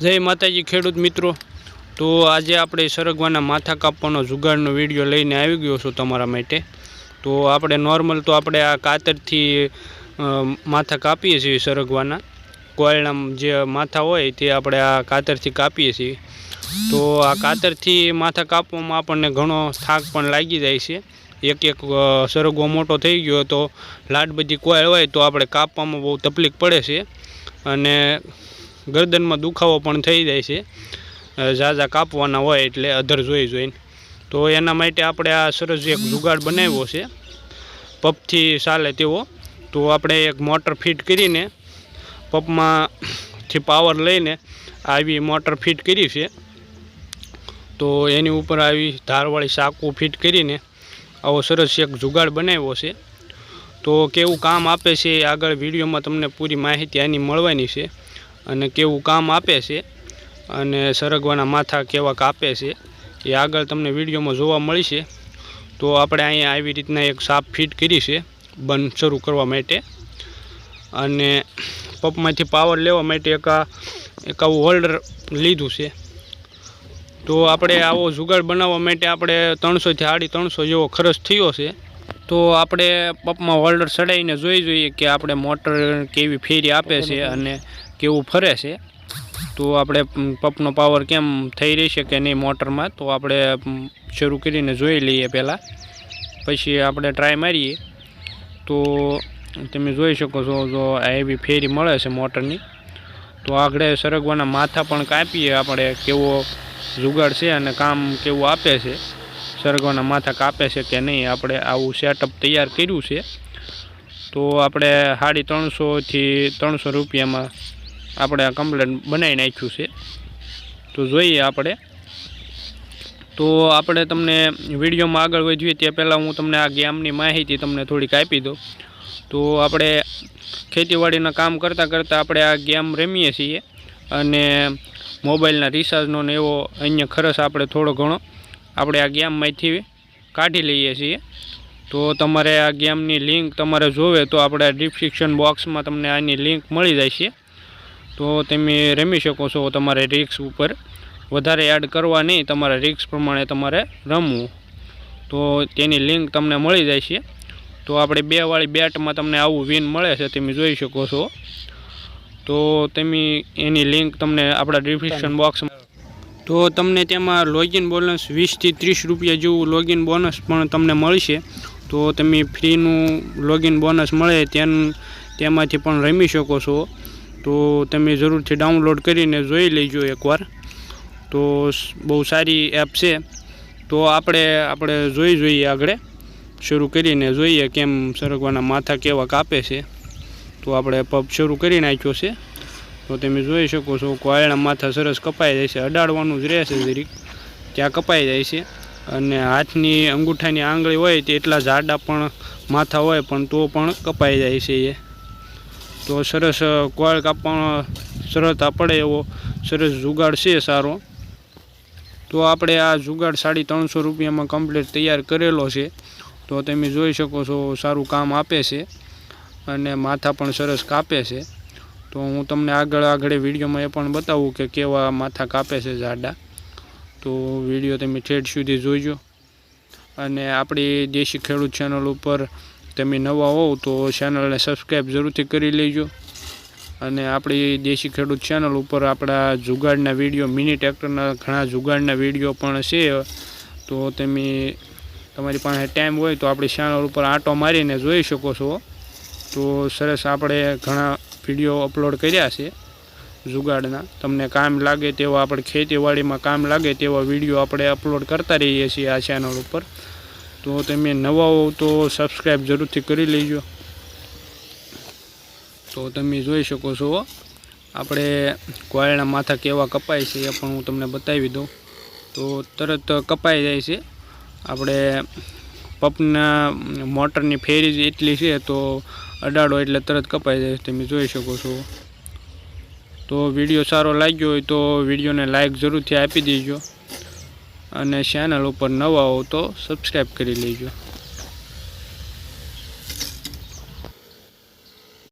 જય માતાજી ખેડૂત મિત્રો. તો આજે આપણે સરગવાના માથા કાપવાનો જુગાડનો વીડિયો લઈને આવી ગયો છું તમારા માટે. તો આપણે નોર્મલ તો આપણે આ કાતરથી માથા કાપીએ છીએ સરગવાના. કોયળના જે માથા હોય તે આપણે આ કાતરથી કાપીએ છીએ. તો આ કાતરથી માથા કાપવામાં આપણને ઘણો થાક પણ લાગી જાય છે. એક એક સરગવો મોટો થઈ ગયો તો લાડ બધી કોયળ હોય તો આપણે કાપવામાં બહુ તકલીફ પડે છે. અને ગરદનમાં દુખાવો પણ થઈ જાય છે. ઝાઝા કાપવાના હોય એટલે અધર જોઈ જોઈને. તો એના માટે આપણે આ સરસ એક જુગાડ બનાવ્યો છે. પપથી ચાલે તેવો. તો આપણે એક મોટર ફિટ કરીને પપમાંથી પાવર લઈને આવી મોટર ફિટ કરી છે. તો એની ઉપર આવી ધારવાળી સાકું ફિટ કરીને આવો સરસ એક જુગાડ બનાવ્યો છે. તો કેવું કામ આપે છે આગળ વિડીયોમાં તમને પૂરી માહિતી આની મળવાની છે. અને કેવું કામ આપે છે અને સરગવાના માથા કેવા કાપે છે એ આગળ તમને વિડીયોમાં જોવા મળશે. તો આપણે અહીંયા આવી રીતના એક સાપ ફિટ કરી છે બંધ શરૂ કરવા માટે. અને પંપમાંથી પાવર લેવા માટે એક એક આવું હોલ્ડર લીધું છે. તો આપણે આવો જુગાડ બનાવવા માટે આપણે ત્રણસોથી સાડી ત્રણસો જેવો ખર્ચ થયો છે. તો આપણે પંપમાં હોલ્ડર ચડાવીને જોઈ જોઈએ કે આપણે મોટર કેવી ફેરી આપે છે અને કેવું ફરે છે? તો આપણે પંપનો પાવર કેમ થઈ રહેશે કે નહીં મોટરમાં? તો આપણે શરૂ કરીને જોઈ લઈએ પહેલાં. પછી આપણે ટ્રાય મારીએ. તો તમે જોઈ શકો છો, જો આ એવી ફેરી મળે છે મોટરની. તો આગળ સરગવાના માથા પણ કાપીએ આપણે કેવો જુગાડ છે અને કામ કેવું આપે છે. સરગવાના માથા કાપે છે કે નહીં આપણે આવું સેટઅપ તૈયાર કર્યું છે. તો આપણે સાડી ત્રણસોથી ત્રણસો રૂપિયામાં આપણે આ કમ્પ્લેટ બનાવી નાખ્યું છે. તો જોઈએ આપણે. તો આપણે તમને વિડીયોમાં આગળ વધીએ તે પહેલાં હું તમને આ ગેમની માહિતી તમને થોડીક આપી દઉં. તો આપણે ખેતીવાડીના કામ કરતાં કરતાં આપણે આ ગેમ રમીએ છીએ અને મોબાઈલના રિચાર્જનો ને એવો અન્ય ખર્ચ આપણે થોડો ઘણો આપણે આ ગેમમાંથી કાઢી લઈએ છીએ. તો તમારે આ ગેમની લિંક તમારે જોવે તો આપણે ડિસ્ક્રિપ્શન બોક્સમાં તમને આની લિંક મળી જાય છે. તો તમે રમી શકો છો તમારે રિક્સ ઉપર. વધારે એડ કરવા નહીં, તમારે રિક્સ પ્રમાણે તમારે રમવું. તો તેની લિંક તમને મળી જાય છે. તો આપણે બે વાળી બેટમાં તમને આવું વિન મળે છે, તમે જોઈ શકો છો. તો તમે એની લિંક તમને આપણા ડિસ્ક્રિપ્શન બોક્સમાં તો તમને તેમાં લોગિન બોનસ વીસથી ત્રીસ રૂપિયા જેવું લોગિન બોનસ પણ તમને મળશે. તો તમે ફ્રીનું લોગિન બોનસ મળે, તેન, તેમાંથી પણ રમી શકો છો. તો તમે જરૂરથી ડાઉનલોડ કરીને જોઈ લેજો એકવાર. તો બહુ સારી એપ છે. તો આપણે આપણે જોઈ જોઈએ આગળ. શરૂ કરીને જોઈએ કેમ સરગવાના માથા કેવા કાપે છે. તો આપણે પબ શરૂ કરી નાખ્યો છે. તો તમે જોઈ શકો છો કોયળના માથા સરસ કપાઈ જાય છે. અડાડવાનું જ રહેશે જરીક. ત્યાં કપાઈ જાય છે. અને હાથની અંગૂઠાની આંગળી હોય તે એટલા જાડા પણ માથા હોય પણ તો પણ કપાઈ જાય છે એ. તો સરસ કોળ કાપવાનો સરળતા પડે એવો સરસ જુગાડ છે સારો. તો આપણે આ જુગાડ સાડી ત્રણસો રૂપિયામાં કમ્પ્લીટ તૈયાર કરેલો છે. તો તમે જોઈ શકો છો સારું કામ આપે છે અને માથા પણ સરસ કાપે છે. તો હું તમને આગળ આગળ વિડીયોમાં એ પણ બતાવું કે કેવા માથા કાપે છે જાડા તો વીડિયો તમે ઠેઠ સુધી જોઈજો અને આપણી દેશી ખેડૂત ચેનલ ઉપર તમે નવા હોવ તો ચેનલને સબસ્ક્રાઈબ જરૂરથી કરી લેજો. અને આપણી દેશી ખેડૂત ચેનલ ઉપર આપણા જુગાડના વીડિયો મિની ટ્રેક્ટરના ઘણા જુગાડના વીડિયો પણ છે. તો તમે તમારી પાસે ટાઈમ હોય તો આપણી ચેનલ ઉપર આંટો મારીને જોઈ શકો છો. તો સરસ આપણે ઘણા વીડિયો અપલોડ કર્યા છે જુગાડના. તમને કામ લાગે તેવા આપણે ખેતીવાડીમાં કામ લાગે તેવા વીડિયો આપણે અપલોડ કરતા રહીએ છીએ આ ચેનલ ઉપર. તો તમે નવા હોવ તો સબસ્ક્રાઈબ જરૂરથી કરી લેજો. તો તમે જોઈ શકો છો આપણે કોયળના માથા કેવા કપાય છે એ પણ હું તમને બતાવી દઉં. તો તરત કપાઈ જાય છે. આપણે પંપના મોટરની ફેરી એટલી છે તો અડાડો એટલે તરત કપાઈ જાય તમે જોઈ શકો છો. તો વીડિયો સારો લાગ્યો હોય તો વિડીયોને લાઇક જરૂરથી આપી દેજો. અને ચેનલ ઉપર નવા હો તો સબસ્ક્રાઈબ કરી લેજો.